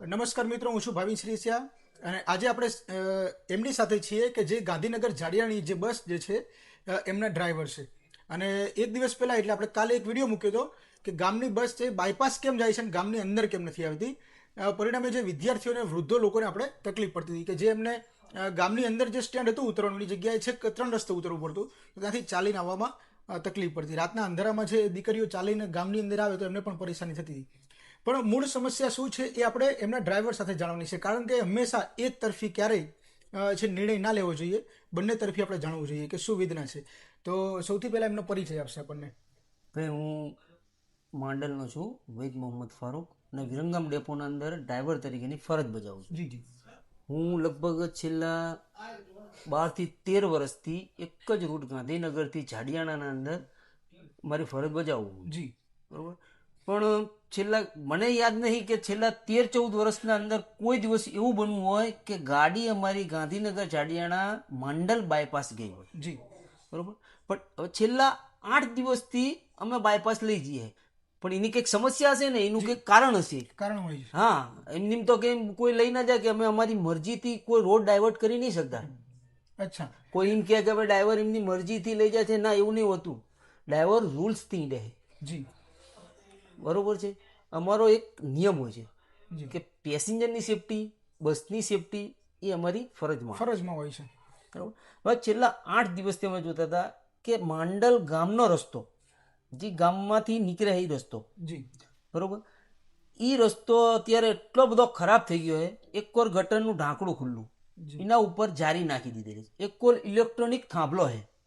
નમસ્કાર મિત્રો, હું છું ભાવિન શ્રીસિયા અને આજે આપણે એમની સાથે છીએ કે જે ગાંધીનગર જાડિયાની જે બસ જે છે એમના ડ્રાઈવર છે. અને એક દિવસ પહેલા, એટલે આપણે કાલે એક વીડિયો મૂક્યો હતો કે ગામની બસ છે, બાયપાસ કેમ જાય છે અને ગામની અંદર કેમ નથી આવતી? પરિણામે જે વિદ્યાર્થીઓને વૃદ્ધો લોકોને આપણે તકલીફ પડતી હતી કે જે એમને ગામની અંદર જે સ્ટેન્ડ હતું ઉતરવાની જગ્યાએ છે ત્રણ રસ્તે ઉતરવું પડતું તો ત્યાંથી ચાલીને આવવામાં તકલીફ પડતી. રાતના અંધારામાં જે દીકરીઓ ચાલીને ગામની અંદર આવે તો એમને પણ પરેશાની થતી હતી. પણ મૂળ સમસ્યા શું છે એ આપણે એમના ડ્રાઈવર સાથે જાણવાની છે. કારણ કે હંમેશા એક તરફી ક્યારેય છે નિર્ણય ના લેવો જોઈએ. બંને તરફી આપણે જાણવું જોઈએ કે શું વેદના છે. તો સૌથી પહેલાં એમનો પરિચય આપશે આપણને. ભાઈ હું માંડલનો છું વૈદ મોહમ્મદ ફારૂક અને વિરંગામ ડેપોના અંદર ડ્રાઈવર તરીકેની ફરજ બજાવું છું. જી જી. હું લગભગ છેલ્લા બારથી તેર વર્ષથી એક જ રૂટ ગાંધીનગરથી જાડિયાણાના અંદર મારી ફરજ બજાવું જી. બરોબર? પણ છેલ્લા મને યાદ નહીં કે છેલ્લા તેર ચૌદ વર્ષના અંદર કોઈ દિવસ એવું બનવું હોય કે ગાડી અમારી ગાંધીનગર જાડિયાણા માંડલ બાયપાસ ગઈ હોય. જી. બરોબર? પણ હવે છેલ્લા આઠ દિવસથી અમે બાયપાસ લઈ જઈએ. પણ એની કંઈક સમસ્યા હશે ને? એનું કંઈક કારણ હશે? કારણ હોય હા. એમની તો કે કોઈ લઈ ના જાય કે અમે અમારી મરજીથી કોઈ રોડ ડાયવર્ટ કરી નહીં શકતા. અચ્છા. કોઈ એમ કહે કે ડ્રાઈવર એમની મરજીથી લઈ જાય છે? ના એવું નહીં હોતું. ડ્રાઈવર રૂલ્સથી રહે જી. બરોબર છે? અમારો એક નિયમ હોય છે કે પેસેન્જરની સેફટી બસની સેફટી એ અમારી ફરજમાં ફરજમાં હોય છે. બરાબર? હવે છેલ્લા આઠ દિવસથી અમે જોતા હતા કે માંડલ ગામનો રસ્તો જે ગામમાંથી નીકળે એ રસ્તો. જી. બરોબર? એ રસ્તો અત્યારે એટલો બધો ખરાબ થઈ ગયો છે એક કોર ગટરનું ઢાંકણું ખુલ્લું. એના ઉપર જારી નાખી દીધેલી છે. એક કોર ઇલેક્ટ્રોનિક થાંભલો છે.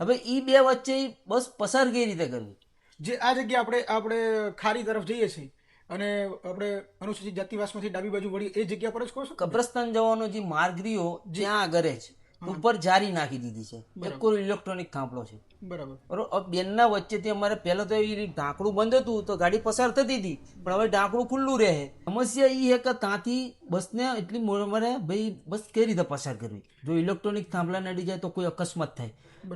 હવે એ બે વચ્ચે બસ પસાર કઈ રીતે કરવી? જે આ જગ્યા આપણે આપણે ખારી તરફ જઈએ છીએ અને આપણે અનુસૂચિત જાતિવાસમાંથી ડાબી બાજુ વળી એ જગ્યા પર જ કહો છો? કબ્રસ્તાન જવાનો જે માર્ગ રહ્યો જ્યાં આગળ જ ઉપર જારી નાખી દીધી છે. બિલકુલ ઇલેક્ટ્રોનિક થાંભલો છે. બરાબર. બરોબર? બેનના વચ્ચેથી અમારે પહેલાં તો એ ઢાંકણું બંધ હતું તો ગાડી પસાર થતી હતી. પણ હવે ઢાંકણું ખુલ્લું રહે સમસ્યા એ છે કે ત્યાંથી બસને એટલી મો- અમારે ભાઈ બસ કઈ રીતે પસાર કરવી? જો ઇલેક્ટ્રોનિક થાંભલા નડી જાય તો કોઈ અકસ્માત થાય.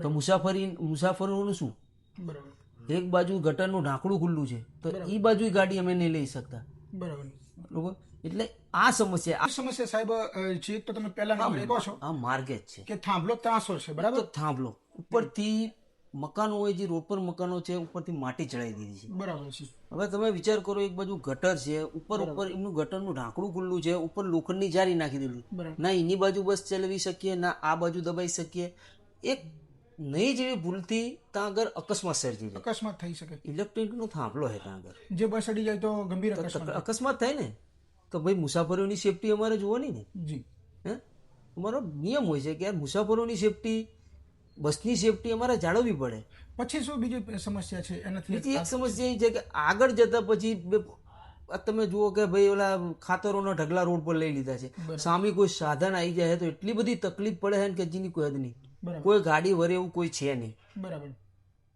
તો મુસાફરી મુસાફરોનું શું? બરાબર. એક બાજુ ગટરનું ઢાંકણું ખુલ્લું છે તો એ બાજુ ગાડી અમે નહીં લઈ શકતા. બરાબર. બરોબર? એટલે આ સમસ્યા આ સમસ્યા સાહેબ જે તો તમે પહેલા નામ લેવો છો. આ માર્ગે જ છે. કે થાંભલો ત્રાસો છે બરાબર? થાંભલો. ઉપરથી મકાનો હોય જે રોડ પર મકાનો છે ઉપરથી માટી ચડાવી દીધી છે. બરાબર છે. હવે તમે વિચાર કરો એક બાજુ ગટર છે ઉપર ઉપર એમનું ગટરનું ઢાંકણું ખુલ્લું છે ઉપર લોખંડની જારી નાખી દીધું. ના એની બાજુ બસ ચલાવી શકીએ ના આ બાજુ દબાઈ શકીએ. એક નહીં જેવી ભૂલથી ત્યાં આગળ અકસ્માત સર્જી જાય અકસ્માત થઈ શકે. ઇલેક્ટ્રિકનો થાંભલો હે ત્યાં આગળ. જે બસ અડી જાય તો ગંભીર અકસ્માત અકસ્માત થાય ને તો ભાઈ મુસાફરોની સેફટી અમારે જોવાની ને. જી. હે? અમારો નિયમ હોય છે કે યાર મુસાફરોની સેફટી બસની સેફટી અમારે જાળવવી પડે. પછી શું બીજી સમસ્યા છે? એનાથી બીજી એક સમસ્યા એ છે કે આગળ જતા પછી બે- તમે જુઓ કે ભાઈ ઓલા ખાતરોના ઢગલા રોડ પર લઈ લીધા છે. સામે કોઈ સાધન આવી જાય તો એટલી બધી તકલીફ પડે છે કે જેની કોઈ હદ નહીં. કોઈ ગાડી વરે એવું કોઈ છે નહીં. બરાબર.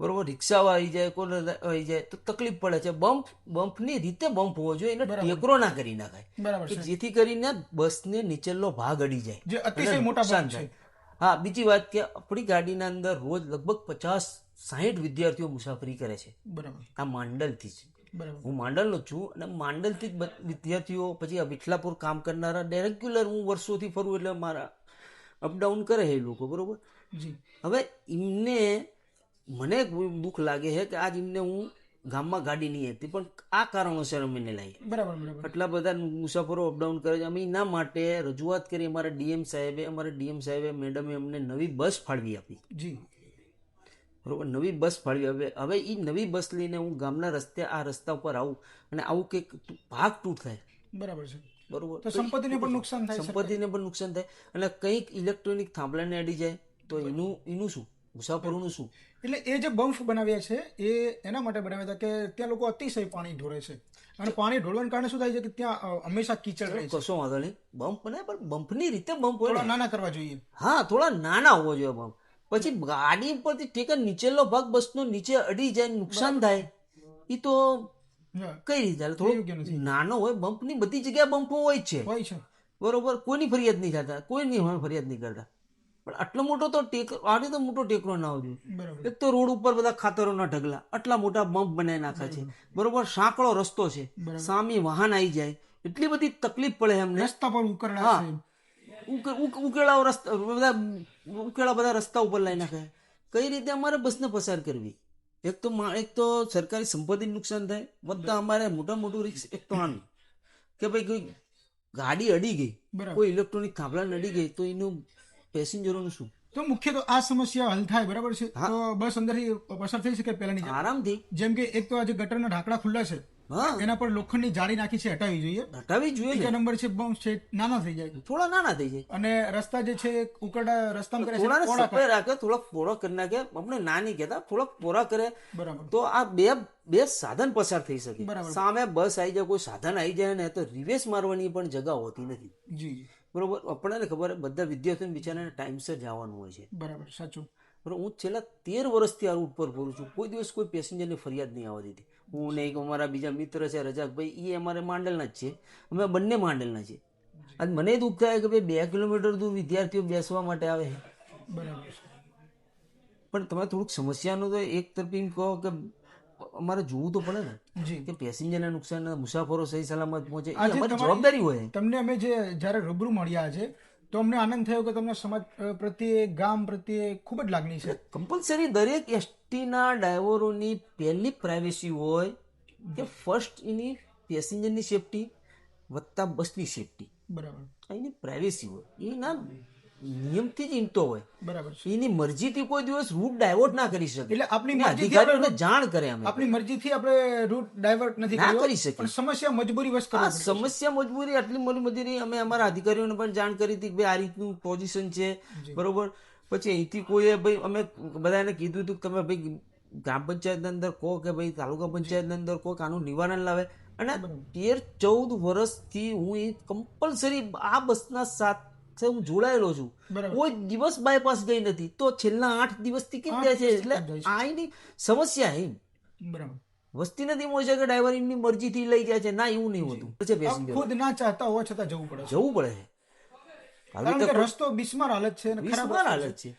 બરોબર રિક્ષાઓ આવી જાય કોઈ આવી જાય તો તકલીફ પડે છે. બમ્પ બમ્પની રીતે બમ્પ હોવો જોઈએ એને ટેકરો ના કરી નાખાય. બરાબર જેથી કરીને બસને નીચેલો ભાગ અડી જાય જે અતિશય મોટા ભાગ છે. હા બીજી વાત કે આપણી ગાડીના અંદર રોજ લગભગ પચાસ સાહીઠ વિદ્યાર્થીઓ મુસાફરી કરે છે. બરાબર. આ માંડલથી જ. હું માંડલનો જ છું અને માંડલથી જ વિદ્યાર્થીઓ પછી આ વિઠલાપુર કામ કરનારા રેગ્યુલર હું વર્ષોથી ફરું એટલે મારા અપડાઉન કરે એ લોકો બરોબર? જી. હવે એમને મને દુઃખ લાગે છે કે આજ એમને હું ગામમાં ગાડી નહીં હતી પણ આ કારણોસર અમે નહીં લાવીએ. બરાબર બરાબર. આટલા બધા મુસાફરો અપડાઉન કરે છે. અમે એના માટે રજૂઆત કરી અમારા ડીએમ સાહેબે અમારા ડીએમ સાહેબે મેડમે અમને નવી બસ ફાળવી આપી. જી. બરોબર? નવી બસ ફાળવી હવે હવે એ નવી બસ લઈને હું ગામના રસ્તે આ રસ્તા ઉપર આવું અને આવું કંઈક ભાગ તૂટ થાય. બરાબર છે. બરોબર? તો સંપત્તિને પણ નુકસાન થાય સંપત્તિને પણ નુકસાન થાય. અને કંઈક ઇલેક્ટ્રોનિક થાંભલાને અડી જાય તો એનું એનું શું? મુસાફરોનું શું? એટલે એ જે બમ્પ બનાવ્યા છે એ એના માટે બનાવ્યા હતા કે ત્યાં લોકો અતિશય પાણી ઢોળે છે. અને પાણી ઢોળવાને કારણે શું થાય છે કે ત્યાં હંમેશા કીચડ રહે કશો વાંધો નહીં. બમ્પ બનાવે પણ બમ્પની રીતે બમ્પ હોય નાના કરવા જોઈએ. હા થોડા નાના હોવો જોઈએ બમ્પ પછી ગાડી પરથી ટેકન નીચેલો ભાગ બસનો નીચે અડી જાય નુકસાન થાય. એ તો કઈ રીતે? ચાલે થોડો નાનો હોય બમ્પની બધી જગ્યાએ બમ્પો હોય છે. હોય છે. બરોબર? કોઈની ફરિયાદ નહીં થતા. કોઈની ફરિયાદ નહીં કરતા. પણ આટલો મોટો તો ટેકરો આટલો તો મોટો ટેકરો ના બરાબર. એક તો રોડ ઉપર બધા ખાતરોના ઢગલા. આટલા મોટા બમ્પ બનાવી નાખ્યા છે. બરોબર. સાંકળો રસ્તો છે. સામે વાહન આવી જાય. એટલી બધી તકલીફ પડે એમને. રસ્તા પર ઉકરડા હા. છે. ઉકે- ઉક- ઉકેલાઓ રસ્તા બધા ઉકેલા બધા રસ્તા ઉપર લઈ નાખે. કઈ રીતે અમારે બસને પસાર કરવી? એક તો એક તો સરકારી સંપત્તિ નુકસાન થાય. વધતા અમારે મોટા મોટું રિક્સ એક તો આનું. કે ભાઈ કોઈ ગાડી અડી ગઈ કોઈ ઇલેક્ટ્રોનિક થાંભલા અડી ગઈ તો એનું પેસેન્જરોનું શું? તો મુખ્ય તો આ સમસ્યા હલ થાય બરાબર છે? તો બસ અંદરથી પસાર થઈ શકે પહેલાની. આરામથી. જેમ કે એક તો આજે ગટરના ઢાંકડા ખુલ્લા છે. એના પર લોખંડની જાળી નાખી છે હટાવી જોઈએ. હટાવી જોઈએ બીજા નંબર છે બમ્પ છે નાના થઈ જાય. થોડા નાના થઈ જાય. અને રસ્તા જે છે ઉકરડા રસ્તા કરે પહોળા સફાઈ રાખે થોડા પોળા કરી નાખે. આપણે નાની કહેતા થોડાક પોરા કરે. બરાબર. તો આ બે બે સાધન પસાર થઈ શકે. સામે બસ આવી જાય કોઈ સાધન આવી જાય ને તો રિવેશ મારવાની પણ જગા હોતી નથી. જી જી. બરોબર? આપણને ખબર બધા વિદ્યાર્થીઓને બિચારાને ટાઈમસર જવાનું હોય છે. બરાબર સાચું. બરોબર હું છેલ્લા તેર વર્ષથી આ રૂટ પર ફરું છું. કોઈ દિવસ કોઈ પેસેન્જરની ફરિયાદ નહીં આવવા દીધી હું ને એક અમારા બીજા મિત્ર છે રજાકભાઈ એ અમારે માંડલના જ છે. અમે બંને માંડલના છે આજ મને દુઃખ થાય કે ભાઈ બે કિલોમીટર દૂર વિદ્યાર્થીઓ બેસવા માટે આવે બરાબર પણ તમે થોડુંક સમસ્યાનું તો એક તરફી એમ કહો કે અમારે જોવું તો પડે ને કે પેસેન્જરને નુકસાન મુસાફરો સહી સલામત પહોંચે. અમારી જવાબદારી હોય. તમને અમે જે જ્યારે રૂબરૂ મળ્યા છે તો અમને આનંદ થયો કે તમને સમાજ પ્રત્યે ગામ પ્રત્યે ખૂબ જ લાગણી છે. કમ્પલસરી દરેક એસટીના ડ્રાઈવરોની પહેલી પ્રાઇવેસી હોય કે ફર્સ્ટ એની પેસેન્જરની સેફટી વત્તા બસની સેફટી બરાબર. એની પ્રાઇવેસી હોય. એના નિયમથી જ ઈનતો હોય. બરાબર એની મરજીથી કોઈ દિવસ રૂટ ડાયવર્ટ ના કરી શકે. એટલે આપણી મરજીથી અધિકારીઓને જાણ કરે અમે. આપણી મરજીથી આપણે રૂટ ડાયવર્ટ નથી ના કરી શકીએ. પણ સમસ્યા મજબૂરી વશ કરવી સમસ્યા મજબૂરી આટલી મોટી મજબૂરી અમે અમારા અધિકારીઓને પણ જાણ કરી હતી કે ભાઈ આ રીતનું પોઝિશન છે. બરોબર? પછી અહીંથી કોઈએ ભાઈ અમે બધાને કીધું હતું કે તમે ભાઈ ગ્રામ પંચાયતની અંદર કહો કે ભાઈ તાલુકા પંચાયતની અંદર કહો કે આનું નિવારણ લાવે. અને તેર ચૌદ વર્ષથી હું એ કમ્પલસરી આ બસના સાથે હું જોડાયેલો છું. કોઈ દિવસ બાયપાસ ગઈ નથી. તો છેલ્લા આઠ દિવસથી કેમ જાય છે? એટલે આ એની સમસ્યા એમ. બરાબર. વસ્તી નથી હોય છે કે ડ્રાઈવર એમની મરજીથી લઈ જાય છે? ના એવું નહીં હોતું. પછી ખુદ ના ચાહતા હોવા છતાં જવું પડે જવું પડે કારણ કે રસ્તો બિસ્માર હાલત છે બિસ્માર હાલત છે.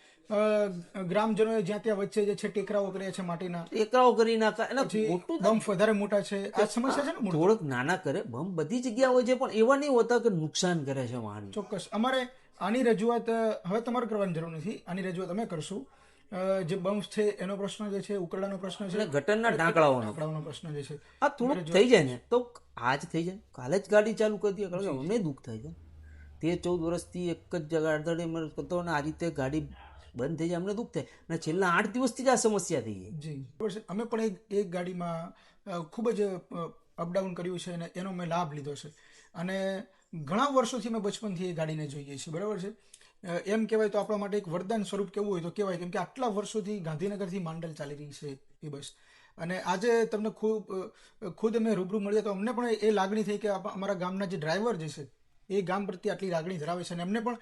ગ્રામજનોએ જ્યાં ત્યાં વચ્ચે જે છે ટેકરાઓ કર્યા છે માટીના ટેકરાઓ કરી નાખા એના મોટું બમ્પ વધારે મોટા છે. આ સમસ્યા છે ને થોડોક નાના કરે બમ બધી જગ્યા હોય છે પણ એવા નહીં હોતા કે નુકસાન કરે છે વાહન. ચોક્કસ. અમારે આની રજૂઆત હવે તમારે કરવાની જરૂર નથી. આની રજૂઆત અમે કરશું. જે બમ્પ છે એનો પ્રશ્ન જે છે ઉકરડાનો પ્રશ્ન છે ઘટનના ઢાંકળાઓનો પ્રશ્ન જે છે. આ થોડું થઈ જાય ને. તો આજ થઈ જાય કાલે જ ગાડી ચાલુ કરી દે અમને દુઃખ થાય છે. તેર ચૌદ વર્ષથી એક જ જગા અડધડે કરતો અને આ રીતે ગાડી બંધ થઈ જાય. અમને દુઃખ થાય. અને છેલ્લા આઠ દિવસથી જ આ સમસ્યા થઈ જી. અમે પણ એક એક ગાડીમાં ખૂબ જ અપડાઉન કર્યું છે અને એનો મેં લાભ લીધો છે. અને ઘણા વર્ષોથી મેં બચપનથી એ ગાડીને જોઈએ છીએ. બરાબર છે? એમ કહેવાય તો આપણા માટે એક વરદાન સ્વરૂપ કેવું હોય તો કહેવાય, કેમ કે આટલા વર્ષોથી ગાંધીનગરથી માંડલ ચાલી રહી છે એ બસ. અને આજે તમને ખૂબ ખુદ અમે રૂબરૂ મળ્યા તો અમને પણ એ લાગણી થઈ કે અમારા ગામના જે ડ્રાઈવર જે છે એ ગામ પ્રત્યે આટલી લાગણી ધરાવે છે અને એમને પણ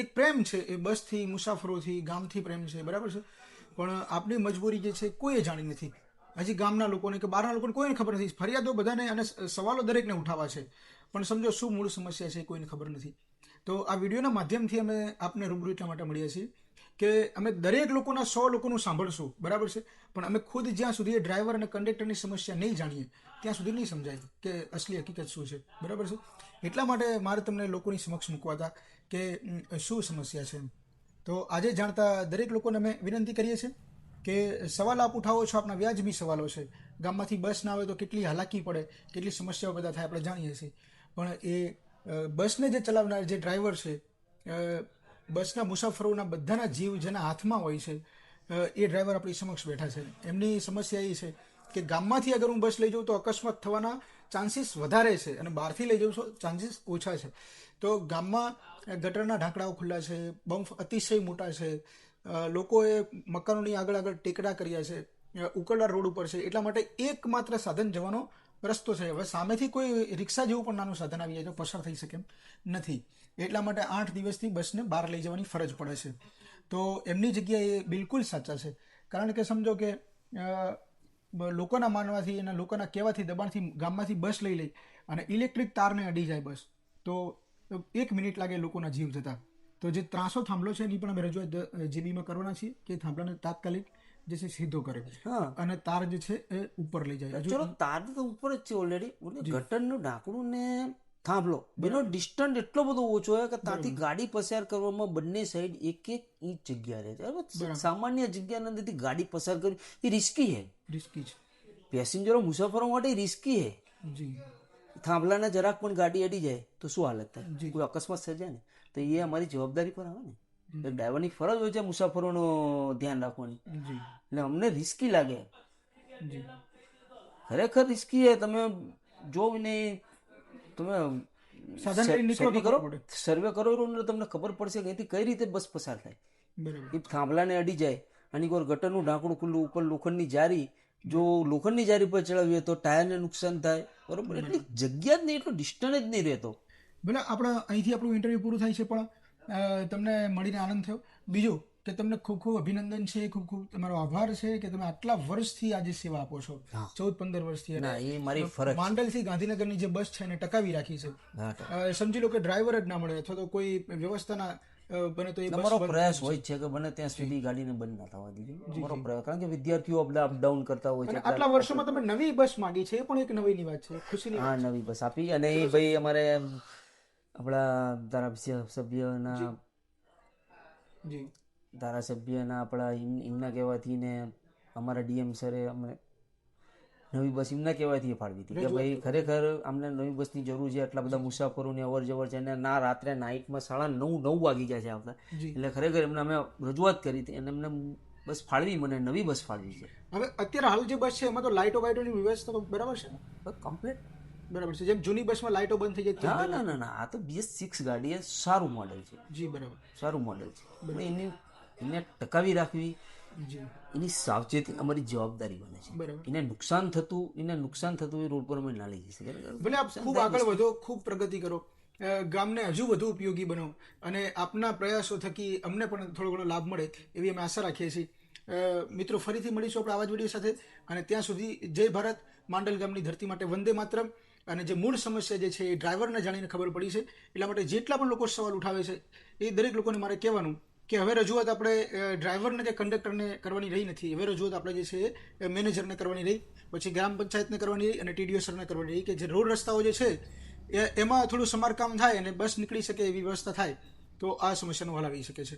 એક પ્રેમ છે, એ બસથી, મુસાફરોથી, ગામથી પ્રેમ છે, બરાબર છે? પણ આપણી મજબૂરી જે છે, કોઈએ જાણી નથી. હજી ગામના લોકોને કે બહારના લોકોને કોઈને ખબર નથી. ફરિયાદો બધાને અને સવાલો દરેકને ઉઠાવા છે. પણ સમજો શું મૂળ સમસ્યા છે કોઈને ખબર નથી. તો આ વિડીયોના માધ્યમથી અમે આપને રૂબરૂ એટલા માટે મળીએ છીએ કે અમે દરેક લોકોના સો લોકોનું સાંભળશું, બરાબર છે? પણ અમે ખુદ જ્યાં સુધી એ ડ્રાઈવર અને કંડક્ટરની સમસ્યા નહીં જાણીએ ત્યાં સુધી નહીં સમજાય કે અસલી હકીકત શું છે. બરાબર છે? એટલા માટે મારે તમને લોકોની સમક્ષ મૂકવા હતા કે શું સમસ્યા છે તો આજે જાણતા દરેક લોકોને અમે વિનંતી કરીએ છીએ કે સવાલ આપ ઉઠાવો છો, આપના વ્યાજબી સવાલો છે. ગામમાંથી બસ ના આવે તો કેટલી હાલાકી પડે, કેટલી સમસ્યાઓ બધા થાય, આપણે જાણીએ છીએ. પણ એ બસને જે ચલાવનાર જે ડ્રાઈવર છે બસના મુસાફરોના બધાના જીવ જેના હાથમાં હોય છે એ ડ્રાઈવર આપણી સમક્ષ બેઠા છે. એમની સમસ્યા એ છે કે ગામમાંથી અગર હું બસ લઈ જાઉં તો અકસ્માત થવાના ચાન્સીસ વધારે છે અને બહારથી લઈ જાઉં તો ચાન્સીસ ઓછા છે. તો ગામમાં ગટરના ઢાંકડાઓ ખુલ્લા છે બમ્ફ અતિશય મોટા છે લોકોએ મકાનોની આગળ આગળ ટેકડા કર્યા છે ઉકળા રોડ ઉપર છે, એટલા માટે એકમાત્ર સાધન જવાનો રસ્તો છે. હવે સામેથી કોઈ રિક્ષા જેવું પણ નાનું સાધન આવી જાય તો પસાર થઈ શકે નથી. એટલા માટે આઠ દિવસથી બસને બહાર લઈ જવાની ફરજ પડે છે. તો એમની જગ્યાએ બિલકુલ સાચા છે. કારણ કે સમજો કે લોકોના માનવાથી અને લોકોના કહેવાથી દબાણથી ગામમાંથી બસ લઈ લઈ અને ઇલેક્ટ્રિક તારને અડી જાય બસ. તો એક મિનિટ લાગે લોકોના જીવ જતા. તો જે ત્રાસો થાંભલો છે એની પણ અમે રજૂઆત જીબીમાં કરવાના છીએ કે થાંભલાને તાત્કાલિક જે છે સીધો કરે. હા. અને તાર જે છે એ ઉપર લઈ જાય. ચલો તાર તો ઉપર જ છે ઓલરેડી ગટરનું ઢાંકણું ને થાંભલો. બેનો ડિસ્ટન્સ એટલો બધો ઓછો હોય કે ત્યાંથી ગાડી પસાર કરવામાં બંને સાઈડ એક એક ઇંચ જગ્યા રહે છે. સામાન્ય જગ્યાની અંદરથી ગાડી પસાર કરવી એ રિસ્કી છે. રિસ્કી છે. પેસેન્જરો મુસાફરો માટે રિસ્કી જી. થાંભલાને જરાક પણ ગાડી અડી જાય તો શું હાલત થાય? કોઈ અકસ્માત સર્જાય ને? તો એ અમારી જવાબદારી પર આવે ને. ડ્રાઈવરની ફરજ હોય છે મુસાફરોનું ધ્યાન રાખવાની. એટલે અમને રિસ્કી લાગે. ખરેખર રિસ્કી છે. તમે જો ને તમે સર્વે કરો. સર્વે કરો એટલે તમને ખબર પડશે કે અહીંથી કઈ રીતે બસ પસાર થાય. એ થાંભલાને અડી જાય અને કોઈ ગટરનું ઢાંકણું ખુલ્લું ઉપર લોખંડની જારી જો લોખંડની જારી પર ચડાવીએ તો ટાયરને નુકસાન થાય. બરોબર? એટલી જગ્યા જ નહીં એટલો ડિસ્ટન્સ જ નહીં રહેતો. ભલે આપણા અહીંથી આપણું ઇન્ટરવ્યુ પૂરું થાય છે પણ તમને મળીને આનંદ થયો. બીજું કે તમને ખૂબ ખૂબ અભિનંદન છે ખૂબ ખૂબ તમારો આભાર છે કે તમે આટલા વર્ષથી આજે સેવા આપો છો ચૌદ પંદર વર્ષથી. એ મારી ફરજ માંડલથી ગાંધીનગરની જે બસ છે એને ટકાવી રાખી છે. સમજી લો કે ડ્રાઈવર જ ના મળે અથવા તો કોઈ વ્યવસ્થાના બને તો એ અમારો પ્રયાસ હોય છે કે બને ત્યાં સુધી ગાડીને બંધ ના થવા દીધી. અમારો પ્રયાસ કારણ કે વિદ્યાર્થીઓ અપડાઉન કરતા હોય છે આટલા વર્ષોમાં તમે નવી બસ માંગી છે એ પણ એક નવીની વાત છે ખુશીની હા નવી બસ આપી અને એ ભાઈ અમારે આપણા ધારાસભ્ય સભ્યના જી. ધારાસભ્યના આપણા એમના કહેવાથી ને અમારા ડીએમ સરે અમને નવી બસ એમના કહેવાથી ફાળવી હતી. કે ભાઈ ખરેખર અમને નવી બસની જરૂર છે આટલા બધા મુસાફરોની અવર જવર છે અને ના રાત્રે નાઇટમાં સાડા નવ નવ વાગી જાય છે આવતા. એટલે ખરેખર એમને અમે રજૂઆત કરી હતી અને એમને બસ ફાળવી મને નવી બસ ફાળવી છે. હવે અત્યારે હાલ જે બસ છે એમાં તો લાઇટો વાઇટોની વ્યવસ્થા તો બરાબર છે? કમ્પ્લીટ બરાબર છે. જેમ જૂની બસમાં લાઇટો બંધ થઈ જાય ના ના ના ના આ તો બીએસ સિક્સ ગાડી એ સારું મોડેલ છે. જી બરાબર. સારું મોડેલ છે. એની એને ટકાવી રાખવી. એની સાવચેતી અમારી જવાબદારી બને છે. એને નુકસાન થતું એને નુકસાન થતું એ રોડ પર અમે ના લઈ જઈ શકીએ. ભલે આપ ખૂબ આગળ વધો ખૂબ પ્રગતિ કરો. ગામને હજુ વધુ ઉપયોગી બનો અને આપના પ્રયાસો થકી અમને પણ થોડો ઘણો લાભ મળે એવી અમે આશા રાખીએ છીએ. મિત્રો ફરીથી મળીશું આપણે આવા જ વીડિયો સાથે. અને ત્યાં સુધી જય ભારત માંડલ ગામની ધરતી માટે વંદે માતરમ. અને જે મૂળ સમસ્યા જે છે એ ડ્રાઈવરને જાણીને ખબર પડી છે. એટલા માટે જેટલા પણ લોકો સવાલ ઉઠાવે છે એ દરેક લોકોને મારે કહેવાનું કે હવે રજૂઆત આપણે ડ્રાઈવરને કે કંડક્ટરને કરવાની રહી નથી. હવે રજૂઆત આપણે જે છે મેનેજરને કરવાની રહી, પછી ગ્રામ પંચાયતને કરવાની રહી અને ટીડીઓ સરને કરવાની રહી કે જે રોડ રસ્તાઓ જે છે એમાં થોડું સમારકામ થાય અને બસ નીકળી શકે એવી વ્યવસ્થા થાય, તો આ સમસ્યાનો હલ આવી શકે છે.